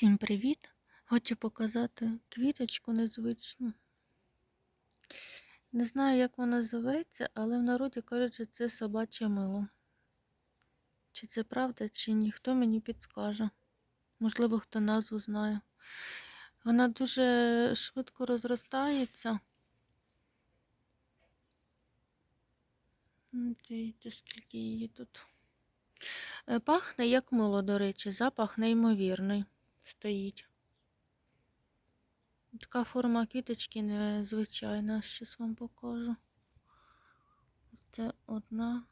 Всім привіт! Хочу показати квіточку незвичну. Не знаю, як вона зветься, але в народі кажуть, що це собаче мило. Чи це правда, чи ніхто мені підскаже. Можливо, хто назву знає. Вона дуже швидко розростається. Дивіться, скільки її тут. Е, Пахне як мило, до речі, запах неймовірний стоїть. Така форма квіточки незвичайна, зараз вам покажу. Це одна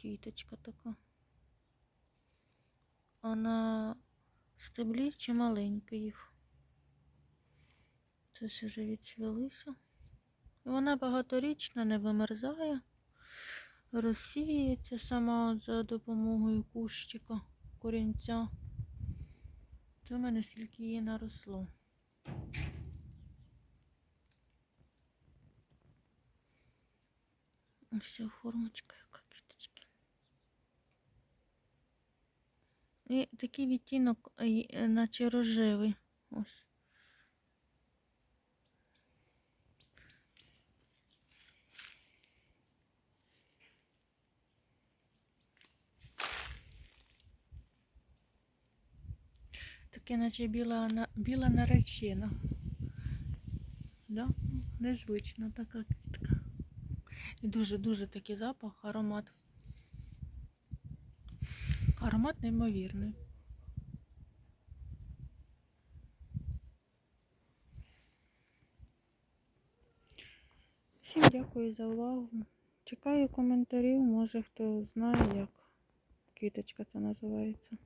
квіточка така. А на стеблі чи маленька їх. Ж вже відцвілися. Вона багаторічна, не вимерзає, розсіюється сама за допомогою кущика, корінця. Це в мене скільки її наросло. Ось ця формочка, яка квіточки. І такий відтінок, е, е, наче рожевий. Ось. Таке, наче біла, біла наречена. Да? Незвична така квітка. І дуже-дуже такий запах, аромат. Аромат неймовірний. Всім дякую за увагу. Чекаю коментарів, може хто знає, як квіточка це називається.